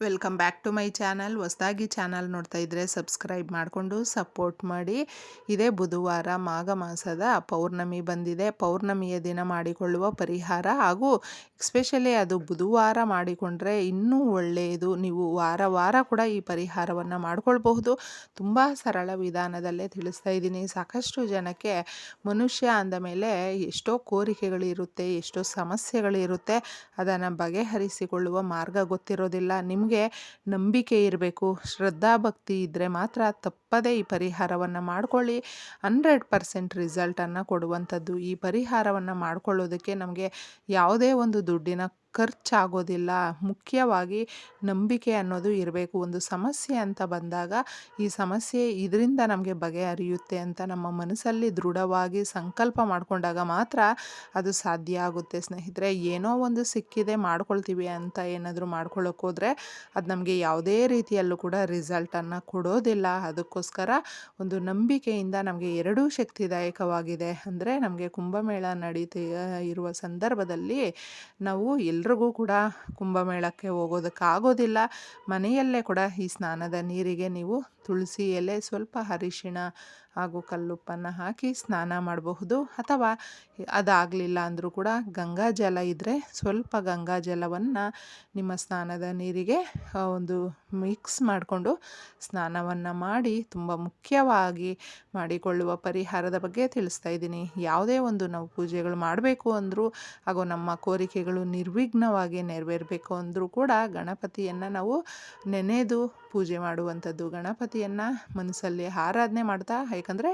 Welcome back to my channel. ಹೊಸದಾಗಿ channel ನೋಡ್ತಾ ಇದ್ದರೆ ಸಬ್ಸ್ಕ್ರೈಬ್ ಮಾಡಿಕೊಂಡು ಸಪೋರ್ಟ್ ಮಾಡಿ. ಇದೇ ಬುಧವಾರ ಮಾಘ ಮಾಸದ ಪೌರ್ಣಮಿ ಬಂದಿದೆ. ಪೌರ್ಣಮಿಯ ದಿನ ಮಾಡಿಕೊಳ್ಳುವ ಪರಿಹಾರ ಹಾಗೂ ಎಸ್ಪೆಷಲಿ ಅದು ಬುಧವಾರ ಮಾಡಿಕೊಂಡ್ರೆ ಇನ್ನೂ ಒಳ್ಳೆಯದು. ನೀವು ವಾರ ವಾರ ಕೂಡ ಈ ಪರಿಹಾರವನ್ನು ಮಾಡಿಕೊಳ್ಬಹುದು. ತುಂಬ ಸರಳ ವಿಧಾನದಲ್ಲೇ ತಿಳಿಸ್ತಾ ಇದ್ದೀನಿ. ಸಾಕಷ್ಟು ಜನಕ್ಕೆ ಮನುಷ್ಯ ಅಂದ ಮೇಲೆ ಎಷ್ಟೋ ಕೋರಿಕೆಗಳಿರುತ್ತೆ, ಎಷ್ಟೋ ಸಮಸ್ಯೆಗಳಿರುತ್ತೆ. ಅದನ್ನು ಬಗೆಹರಿಸಿಕೊಳ್ಳುವ ಮಾರ್ಗ ಗೊತ್ತಿರೋದಿಲ್ಲ. ನಿಮ್ಗೆ ನಿಮಗೆ ನಂಬಿಕೆ ಇರಬೇಕು, ಶ್ರದ್ಧಾಭಕ್ತಿ ಇದ್ದರೆ ಮಾತ್ರ ತಪ್ಪದೇ ಈ ಪರಿಹಾರವನ್ನು ಮಾಡ್ಕೊಳ್ಳಿ. ಹಂಡ್ರೆಡ್ ಪರ್ಸೆಂಟ್ ರಿಸಲ್ಟನ್ನು ಕೊಡುವಂಥದ್ದು ಈ ಪರಿಹಾರವನ್ನು ಮಾಡಿಕೊಳ್ಳೋದಕ್ಕೆ ನಮಗೆ ಯಾವುದೇ ಒಂದು ದುಡ್ಡಿನ ಖರ್ಚಾಗೋದಿಲ್ಲ. ಮುಖ್ಯವಾಗಿ ನಂಬಿಕೆ ಅನ್ನೋದು ಇರಬೇಕು. ಒಂದು ಸಮಸ್ಯೆ ಅಂತ ಬಂದಾಗ ಈ ಸಮಸ್ಯೆ ಇದರಿಂದ ನಮಗೆ ಬಗೆಹರಿಯುತ್ತೆ ಅಂತ ನಮ್ಮ ಮನಸ್ಸಲ್ಲಿ ದೃಢವಾಗಿ ಸಂಕಲ್ಪ ಮಾಡಿಕೊಂಡಾಗ ಮಾತ್ರ ಅದು ಸಾಧ್ಯ ಆಗುತ್ತೆ. ಸ್ನೇಹಿತರೆ, ಏನೋ ಒಂದು ಸಿಕ್ಕಿದೆ ಮಾಡ್ಕೊಳ್ತೀವಿ ಅಂತ ಏನಾದರೂ ಮಾಡ್ಕೊಳ್ಳೋಕ್ಕೋದ್ರೆ ಅದು ನಮಗೆ ಯಾವುದೇ ರೀತಿಯಲ್ಲೂ ಕೂಡ ರಿಸಲ್ಟನ್ನು ಕೊಡೋದಿಲ್ಲ. ಅದಕ್ಕೋಸ್ಕರ ಒಂದು ನಂಬಿಕೆಯಿಂದ ನಮಗೆ ಎರಡೂ ಶಕ್ತಿದಾಯಕವಾಗಿದೆ. ಅಂದರೆ ನಮಗೆ ಕುಂಭಮೇಳ ನಡೀತಾ ಇರುವ ಸಂದರ್ಭದಲ್ಲಿ ನಾವು ಎಲ್ರಿಗೂ ಕೂಡ ಕುಂಭಮೇಳಕ್ಕೆ ಹೋಗೋದಕ್ಕಾಗೋದಿಲ್ಲ. ಮನೆಯಲ್ಲೇ ಕೂಡ ಈ ಸ್ನಾನದ ನೀರಿಗೆ ನೀವು ತುಳಸಿ ಎಲೆ ಸ್ವಲ್ಪ ಅರಿಶಿಣ ಹಾಗೂ ಕಲ್ಲುಪ್ಪನ್ನು ಹಾಕಿ ಸ್ನಾನ ಮಾಡಬಹುದು ಅಥವಾ ಅದಾಗಲಿಲ್ಲ ಅಂದರೂ ಕೂಡ ಗಂಗಾ ಜಲ ಇದ್ದರೆ ಸ್ವಲ್ಪ ಗಂಗಾ ಜಲವನ್ನು ನಿಮ್ಮ ಸ್ನಾನದ ನೀರಿಗೆ ಒಂದು ಮಿಕ್ಸ್ ಮಾಡಿಕೊಂಡು ಸ್ನಾನವನ್ನು ಮಾಡಿ ತುಂಬ ಮುಖ್ಯವಾಗಿ ಮಾಡಿಕೊಳ್ಳುವ ಪರಿಹಾರದ ಬಗ್ಗೆ ತಿಳಿಸ್ತಾ ಇದ್ದೀನಿ. ಯಾವುದೇ ಒಂದು ನಾವು ಪೂಜೆಗಳು ಮಾಡಬೇಕು ಅಂದರೂ ಹಾಗೂ ನಮ್ಮ ಕೋರಿಕೆಗಳು ನಿರ್ವಿಘ್ನವಾಗಿ ನೆರವೇರಬೇಕು ಅಂದರೂ ಕೂಡ ಗಣಪತಿಯನ್ನು ನಾವು ನೆನೆದು ಪೂಜೆ ಮಾಡುವಂಥದ್ದು ಗಣಪತಿಯನ್ನು ಮನಸ್ಸಲ್ಲಿ ಆರಾಧನೆ ಮಾಡ್ತಾ, ಯಾಕಂದರೆ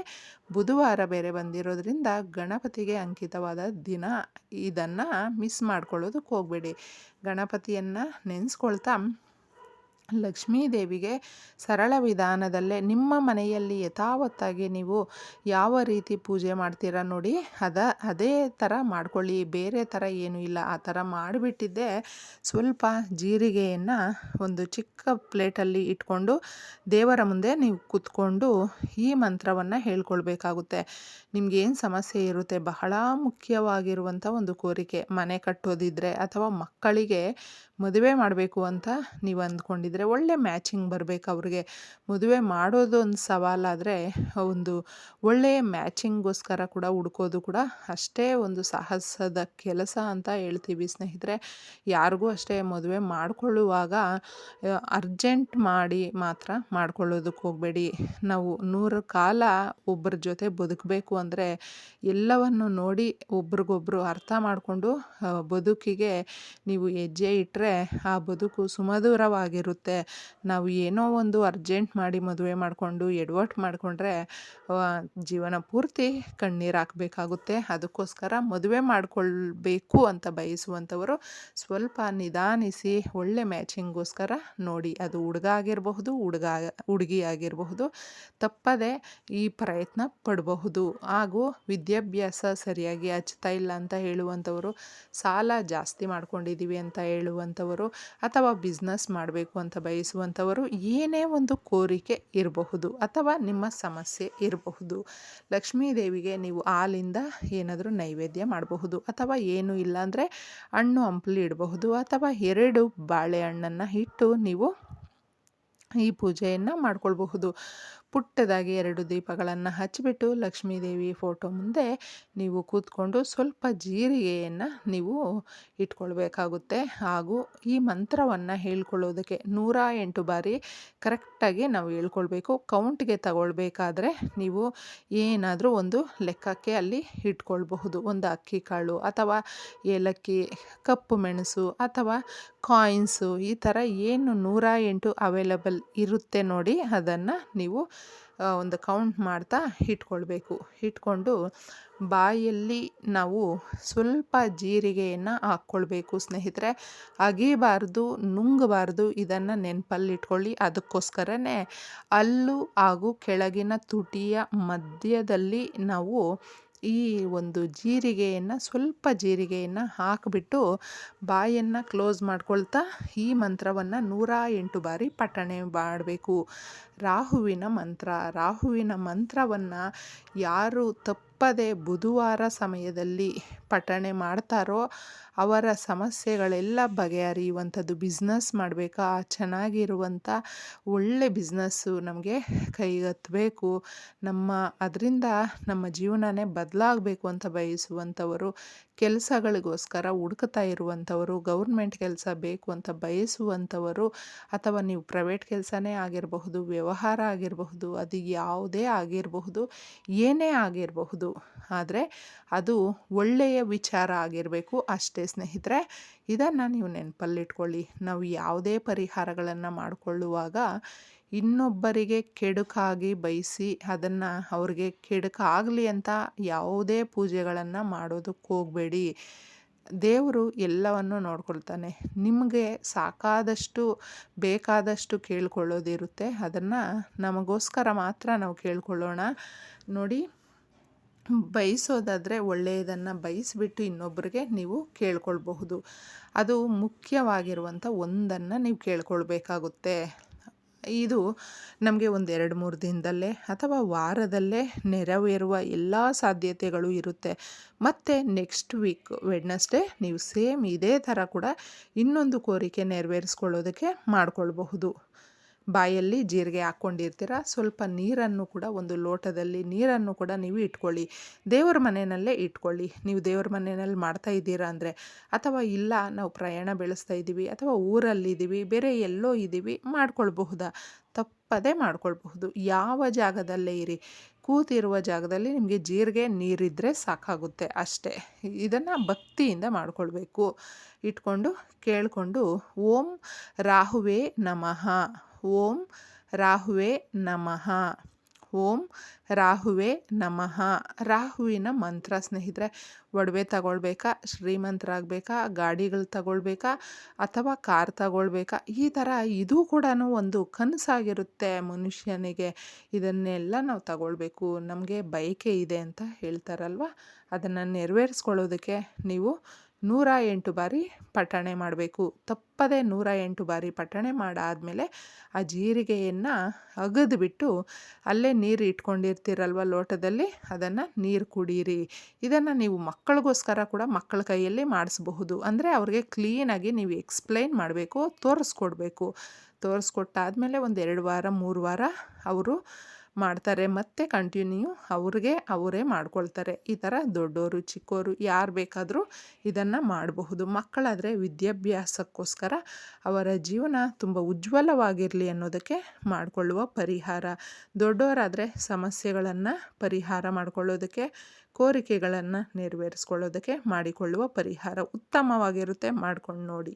ಬುಧವಾರ ಬೇರೆ ಬಂದಿರೋದ್ರಿಂದ ಗಣಪತಿಗೆ ಅಂಕಿತವಾದ ದಿನ ಇದನ್ನು ಮಿಸ್ ಮಾಡ್ಕೊಳ್ಳೋದಕ್ಕೆ ಹೋಗಬೇಡಿ. ಗಣಪತಿಯನ್ನು ನೆನೆಸ್ಕೊಳ್ತಾ ಲಕ್ಷ್ಮೀ ದೇವಿಗೆ ಸರಳ ವಿಧಾನದಲ್ಲೇ ನಿಮ್ಮ ಮನೆಯಲ್ಲಿ ಯಥಾವತ್ತಾಗಿ ನೀವು ಯಾವ ರೀತಿ ಪೂಜೆ ಮಾಡ್ತೀರಾ ನೋಡಿ, ಅದ, ಅದೇ ಥರ ಮಾಡ್ಕೊಳ್ಳಿ. ಬೇರೆ ಥರ ಏನೂ ಇಲ್ಲ. ಆ ಥರ ಮಾಡಿಬಿಟ್ಟಿದ್ದೆ ಸ್ವಲ್ಪ ಜೀರಿಗೆಯನ್ನು ಒಂದು ಚಿಕ್ಕ ಪ್ಲೇಟಲ್ಲಿ ಇಟ್ಕೊಂಡು ದೇವರ ಮುಂದೆ ನೀವು ಕೂತ್ಕೊಂಡು ಈ ಮಂತ್ರವನ್ನು ಹೇಳ್ಕೊಳ್ಬೇಕಾಗುತ್ತೆ. ನಿಮಗೇನು ಸಮಸ್ಯೆ ಇರುತ್ತೆ? ಬಹಳ ಮುಖ್ಯವಾಗಿರುವಂಥ ಒಂದು ಕೋರಿಕೆ. ಮನೆ ಕಟ್ಟೋದಿದ್ರೆ ಅಥವಾ ಮಕ್ಕಳಿಗೆ ಮದುವೆ ಮಾಡಬೇಕು ಅಂತ ನೀವು ಅಂದ್ಕೊಂಡಿದ್ರೆ ಒಳ್ಳೆ ಮ್ಯಾಚಿಂಗ್ ಬರಬೇಕು ಅವ್ರಿಗೆ. ಮದುವೆ ಮಾಡೋದು ಒಂದು ಸವಾಲಾದರೆ ಒಂದು ಒಳ್ಳೆಯ ಮ್ಯಾಚಿಂಗ್ಗೋಸ್ಕರ ಕೂಡ ಹುಡ್ಕೋದು ಕೂಡ ಅಷ್ಟೇ ಒಂದು ಸಾಹಸದ ಕೆಲಸ ಅಂತ ಹೇಳ್ತೀವಿ ಸ್ನೇಹಿತರೆ. ಯಾರಿಗೂ ಅಷ್ಟೇ ಮದುವೆ ಮಾಡಿಕೊಳ್ಳುವಾಗ ಅರ್ಜೆಂಟ್ ಮಾಡಿ ಮಾತ್ರ ಮಾಡ್ಕೊಳ್ಳೋದಕ್ಕೆ ಹೋಗಬೇಡಿ. ನಾವು ನೂರು ಕಾಲ ಒಬ್ಬರ ಜೊತೆ ಬದುಕಬೇಕು ಅಂದರೆ ಎಲ್ಲವನ್ನು ನೋಡಿ ಒಬ್ರಿಗೊಬ್ರು ಅರ್ಥ ಮಾಡಿಕೊಂಡು ಬದುಕಿಗೆ ನೀವು ಹೆಜ್ಜೆ ಇಟ್ಟರೆ ಆ ಬದುಕು ಸುಮಧುರವಾಗಿರುತ್ತೆ ನಾವು ಏನೋ ಒಂದು ಅರ್ಜೆಂಟ್ ಮಾಡಿ ಮದುವೆ ಮಾಡಿಕೊಂಡು ಎಡ್ವರ್ಟ್ ಮಾಡಿಕೊಂಡ್ರೆ ಜೀವನ ಪೂರ್ತಿ ಕಣ್ಣೀರು ಹಾಕಬೇಕಾಗುತ್ತೆ. ಅದಕ್ಕೋಸ್ಕರ ಮದುವೆ ಮಾಡಿಕೊಳ್ಬೇಕು ಅಂತ ಬಯಸುವಂಥವರು ಸ್ವಲ್ಪ ನಿಧಾನಿಸಿ ಒಳ್ಳೆ ಮ್ಯಾಚಿಂಗೋಸ್ಕರ ನೋಡಿ. ಅದು ಹುಡುಗ ಆಗಿರಬಹುದು, ಹುಡುಗ, ಹುಡುಗಿ ಆಗಿರಬಹುದು, ತಪ್ಪದೆ ಈ ಪ್ರಯತ್ನ ಪಡಬಹುದು. ಹಾಗೂ ವಿದ್ಯಾಭ್ಯಾಸ ಸರಿಯಾಗಿ ಹಚ್ತಾ ಇಲ್ಲ ಅಂತ ಹೇಳುವಂಥವರು ಸಾಲ ಜಾಸ್ತಿ ಮಾಡ್ಕೊಂಡಿದ್ದೀವಿ ಅಂತ ಹೇಳುವಂಥವರು ಅಥವಾ ಬಿಸ್ನೆಸ್ ಮಾಡಬೇಕು ಅಂತ ಬಯಸುವಂಥವರು ಏನೇ ಒಂದು ಕೋರಿಕೆ ಇರಬಹುದು ಅಥವಾ ನಿಮ್ಮ ಸಮಸ್ಯೆ ಇರಬಹುದು. ಲಕ್ಷ್ಮೀ ದೇವಿಗೆ ನೀವು ಹಾಲಿಂದ ಏನಾದರೂ ನೈವೇದ್ಯ ಮಾಡಬಹುದು ಅಥವಾ ಏನು ಇಲ್ಲ ಅಂದರೆ ಹಣ್ಣು ಹಂಪಲಿ ಇಡಬಹುದು ಅಥವಾ ಎರಡು ಬಾಳೆಹಣ್ಣನ್ನು ಇಟ್ಟು ನೀವು ಈ ಪೂಜೆಯನ್ನು ಮಾಡ್ಕೊಳ್ಬಹುದು. ಪುಟ್ಟದಾಗಿ ಎರಡು ದೀಪಗಳನ್ನು ಹಚ್ಚಿಬಿಟ್ಟು ಲಕ್ಷ್ಮೀದೇವಿ ಫೋಟೋ ಮುಂದೆ ನೀವು ಕೂತ್ಕೊಂಡು ಸ್ವಲ್ಪ ಜೀರಿಗೆಯನ್ನು ನೀವು ಇಟ್ಕೊಳ್ಬೇಕಾಗುತ್ತೆ. ಹಾಗೂ ಈ ಮಂತ್ರವನ್ನು ಹೇಳ್ಕೊಳ್ಳೋದಕ್ಕೆ ನೂರ ಎಂಟು ಬಾರಿ ಕರೆಕ್ಟಾಗಿ ನಾವು ಹೇಳ್ಕೊಳ್ಬೇಕು. ಕೌಂಟ್ಗೆ ತಗೊಳ್ಬೇಕಾದ್ರೆ ನೀವು ಏನಾದರೂ ಒಂದು ಲೆಕ್ಕಕ್ಕೆ ಅಲ್ಲಿ ಇಟ್ಕೊಳ್ಬಹುದು. ಒಂದು ಅಕ್ಕಿ ಕಾಳು ಅಥವಾ ಏಲಕ್ಕಿ, ಕಪ್ಪು ಮೆಣಸು ಅಥವಾ ಕಾಯಿನ್ಸು ಈ ಥರ ಏನು ನೂರ ಎಂಟು ಅವೈಲಬಲ್ ಇರುತ್ತೆ ನೋಡಿ ಅದನ್ನು ನೀವು ಒಂದು ಕೌಂಟ್ ಮಾಡ್ತಾ ಇಟ್ಕೊಳ್ಬೇಕು. ಇಟ್ಕೊಂಡು ಬಾಯಲ್ಲಿ ನಾವು ಸ್ವಲ್ಪ ಜೀರಿಗೆಯನ್ನು ಹಾಕ್ಕೊಳ್ಬೇಕು ಸ್ನೇಹಿತರೆ. ಅಗಿಬಾರ್ದು, ನುಂಗಬಾರ್ದು ಇದನ್ನು ನೆನಪಲ್ಲಿಟ್ಕೊಳ್ಳಿ ಅದಕ್ಕೋಸ್ಕರನೇ ಅಲ್ಲು ಹಾಗೂ ಕೆಳಗಿನ ತುಟಿಯ ಮಧ್ಯದಲ್ಲಿ ನಾವು ಈ ಒಂದು ಜೀರಿಗೆಯನ್ನು, ಸ್ವಲ್ಪ ಜೀರಿಗೆಯನ್ನು ಹಾಕಿಬಿಟ್ಟು ಬಾಯನ್ನು ಕ್ಲೋಸ್ ಮಾಡ್ಕೊಳ್ತಾ ಈ ಮಂತ್ರವನ್ನು ನೂರ ಎಂಟು ಬಾರಿ ಪಠಣೆ ಮಾಡಬೇಕು. ರಾಹುವಿನ ಮಂತ್ರ. ರಾಹುವಿನ ಮಂತ್ರವನ್ನು ಯಾರು ತಪ್ಪದೆ ಬುಧವಾರ ಸಮಯದಲ್ಲಿ ಪಠಣೆ ಮಾಡ್ತಾರೋ ಅವರ ಸಮಸ್ಯೆಗಳೆಲ್ಲ ಬಗೆಹರಿಯುವಂಥದ್ದು ಬಿಸ್ನೆಸ್ ಮಾಡಬೇಕಾ? ಚೆನ್ನಾಗಿರುವಂಥ ಒಳ್ಳೆ ಬಿಸ್ನೆಸ್ಸು ನಮಗೆ ಕೈಗತ್ತಬೇಕು ನಮ್ಮ, ಅದರಿಂದ ನಮ್ಮ ಜೀವನನೇ ಬದಲಾಗಬೇಕು ಅಂತ ಬಯಸುವಂಥವರು, ಕೆಲಸಗಳಿಗೋಸ್ಕರ ಹುಡುಕ್ತಾ ಇರುವಂಥವರು ಗೌರ್ಮೆಂಟ್ ಕೆಲಸ ಬೇಕು ಅಂತ ಬಯಸುವಂಥವರು, ಅಥವಾ ನೀವು ಪ್ರೈವೇಟ್ ಕೆಲಸನೇ ಆಗಿರಬಹುದು, ವ್ಯವಹಾರ ಆಗಿರಬಹುದು, ಅದು ಯಾವುದೇ ಆಗಿರಬಹುದು, ಏನೇ ಆಗಿರಬಹುದು. ಆದರೆ ಅದು ಒಳ್ಳೆಯ ವಿಚಾರ ಆಗಿರಬೇಕು, ಅಷ್ಟೇ ಸ್ನೇಹಿತರೆ, ಇದನ್ನು ನೀವು ನೆನಪಲ್ಲಿಟ್ಕೊಳ್ಳಿ. ನಾವು ಯಾವುದೇ ಪರಿಹಾರಗಳನ್ನು ಮಾಡಿಕೊಳ್ಳುವಾಗ ಇನ್ನೊಬ್ಬರಿಗೆ ಕೆಡುಕಾಗಿ ಬಯಸಿ ಅದನ್ನು ಅವ್ರಿಗೆ ಕೆಡುಕಾಗಲಿ ಅಂತ ಯಾವುದೇ ಪೂಜೆಗಳನ್ನು ಮಾಡೋದಕ್ಕೆ ಹೋಗಬೇಡಿ. ದೇವರು ಎಲ್ಲವನ್ನು ನೋಡ್ಕೊಳ್ತಾನೆ. ನಿಮಗೆ ಸಾಕಾದಷ್ಟು, ಬೇಕಾದಷ್ಟು ಕೇಳ್ಕೊಳ್ಳೋದಿರುತ್ತೆ. ಅದನ್ನು ನಮಗೋಸ್ಕರ ಮಾತ್ರ ನಾವು ಕೇಳ್ಕೊಳ್ಳೋಣ. ನೋಡಿ ಬಯಸೋದಾದರೆ ಒಳ್ಳೆಯದನ್ನು ಬಯಸಿಬಿಟ್ಟು ಇನ್ನೊಬ್ಬರಿಗೆ ನೀವು ಕೇಳ್ಕೊಳ್ಬಹುದು. ಅದು ಮುಖ್ಯವಾಗಿರುವಂಥ ಒಂದನ್ನು ನೀವು ಕೇಳ್ಕೊಳ್ಬೇಕಾಗುತ್ತೆ. ಇದು ನಮಗೆ ಒಂದು ಎರಡು ಮೂರು ದಿನದಲ್ಲೇ ಅಥವಾ ವಾರದಲ್ಲೇ ನೆರವೇರುವ ಎಲ್ಲ ಸಾಧ್ಯತೆಗಳು ಇರುತ್ತೆ. ಮತ್ತು ನೆಕ್ಸ್ಟ್ ವೀಕ್ ವೆಡ್ನಸ್ಡೇ ನೀವು ಸೇಮ್ ಇದೇ ಥರ ಕೂಡ ಇನ್ನೊಂದು ಕೋರಿಕೆ ನೆರವೇರಿಸ್ಕೊಳ್ಳೋದಕ್ಕೆ ಮಾಡ್ಕೊಳ್ಬಹುದು. ಬಾಯಲ್ಲಿ ಜೀರಿಗೆ ಹಾಕ್ಕೊಂಡಿರ್ತೀರ? ಸ್ವಲ್ಪ ನೀರನ್ನು ಕೂಡ ಒಂದು ಲೋಟದಲ್ಲಿ ನೀರನ್ನು ಕೂಡ ನೀವು ಇಟ್ಕೊಳ್ಳಿ. ದೇವರ ಮನೆಯಲ್ಲೇ ಇಟ್ಕೊಳ್ಳಿ. ನೀವು ದೇವರ ಮನೆಯಲ್ಲಿ ಮಾಡ್ತಾ ಇದ್ದೀರಾ ಅಂದರೆ, ಅಥವಾ ಇಲ್ಲ ನಾವು ಪ್ರಯಾಣ ಬೆಳೆಸ್ತಾ ಇದ್ದೀವಿ, ಅಥವಾ ಊರಲ್ಲಿದ್ದೀವಿ ಬೇರೆ ಎಲ್ಲೋ ಇದ್ದೀವಿ, ಮಾಡ್ಕೊಳ್ಬಹುದಾ? ತಪ್ಪದೇ ಮಾಡ್ಕೊಳ್ಬಹುದು. ಯಾವ ಜಾಗದಲ್ಲೇ ಇರಿ. ಕೂತಿರುವ ಜಾಗದಲ್ಲಿ ನಿಮಗೆ ಜೀರಿಗೆ ನೀರಿದ್ದರೆ ಸಾಕಾಗುತ್ತೆ ಅಷ್ಟೇ. ಇದನ್ನು ಭಕ್ತಿಯಿಂದ ಮಾಡಿಕೊಳ್ಬೇಕು. ಇಟ್ಕೊಂಡು ಕೇಳಿಕೊಂಡು, ಓಂ ರಾಹುವೇ ನಮಃ. ಓಂ ರಾಹುವೇ ನಮಃ. ಓಂ ರಾಹುವೇ ನಮಃ. ರಾಹುವಿನ ಮಂತ್ರ ಸ್ನೇಹಿತರೆ, ಒಡವೆ ತಗೊಳ್ಬೇಕಾ, ಶ್ರೀಮಂತರಾಗಬೇಕಾ, ಗಾಡಿಗಳು ತಗೊಳ್ಬೇಕಾ, ಅಥವಾ ಕಾರ್ ತಗೊಳ್ಬೇಕಾ, ಈ ಥರ ಇದು ಕೂಡ ಒಂದು ಕನಸಾಗಿರುತ್ತೆ ಮನುಷ್ಯನಿಗೆ. ಇದನ್ನೆಲ್ಲ ನಾವು ತಗೊಳ್ಬೇಕು. ನಮಗೆ ಬಯಕೆ ಇದೆ ಅಂತ ಹೇಳ್ತಾರಲ್ವ? ಅದನ್ನು ನೆರವೇರಿಸ್ಕೊಳ್ಳೋದಕ್ಕೆ ನೀವು ನೂರ ಎಂಟು ಬಾರಿ ಪಟ್ಟಣೆ ಮಾಡಬೇಕು. ತಪ್ಪದೆ ನೂರ ಎಂಟು ಬಾರಿ ಪಠಣೆ ಮಾಡಾದಮೇಲೆ ಆ ಜೀರಿಗೆಯನ್ನು ಅಗದ್ಬಿಟ್ಟು ಅಲ್ಲೇ ನೀರು ಇಟ್ಕೊಂಡಿರ್ತೀರಲ್ವ ಲೋಟದಲ್ಲಿ, ಅದನ್ನು ನೀರು ಕುಡೀರಿ. ಇದನ್ನು ನೀವು ಮಕ್ಕಳಿಗೋಸ್ಕರ ಕೂಡ ಮಕ್ಕಳ ಕೈಯಲ್ಲಿ ಮಾಡಿಸ್ಬಹುದು. ಅಂದರೆ ಅವ್ರಿಗೆ ಕ್ಲೀನಾಗಿ ನೀವು ಎಕ್ಸ್ಪ್ಲೈನ್ ಮಾಡಬೇಕು, ತೋರಿಸ್ಕೊಡ್ಬೇಕು. ತೋರಿಸ್ಕೊಟ್ಟಾದಮೇಲೆ ಒಂದು ಎರಡು ವಾರ, ಮೂರು ವಾರ ಅವರು ಮಾಡ್ತಾರೆ, ಮತ್ತು ಕಂಟಿನ್ಯೂ ಅವ್ರಿಗೆ ಅವರೇ ಮಾಡ್ಕೊಳ್ತಾರೆ. ಈ ಥರ ದೊಡ್ಡವರು ಚಿಕ್ಕವರು ಯಾರು ಬೇಕಾದರೂ ಇದನ್ನು ಮಾಡಬಹುದು. ಮಕ್ಕಳಾದರೆ ವಿದ್ಯಾಭ್ಯಾಸಕ್ಕೋಸ್ಕರ ಅವರ ಜೀವನ ತುಂಬ ಉಜ್ವಲವಾಗಿರಲಿ ಅನ್ನೋದಕ್ಕೆ ಮಾಡಿಕೊಳ್ಳುವ ಪರಿಹಾರ. ದೊಡ್ಡವರಾದರೆ ಸಮಸ್ಯೆಗಳನ್ನು ಪರಿಹಾರ ಮಾಡಿಕೊಳ್ಳೋದಕ್ಕೆ, ಕೋರಿಕೆಗಳನ್ನು ನೆರವೇರಿಸ್ಕೊಳ್ಳೋದಕ್ಕೆ ಮಾಡಿಕೊಳ್ಳುವ ಪರಿಹಾರ ಉತ್ತಮವಾಗಿರುತ್ತೆ ಮಾಡ್ಕೊಂಡು ನೋಡಿ.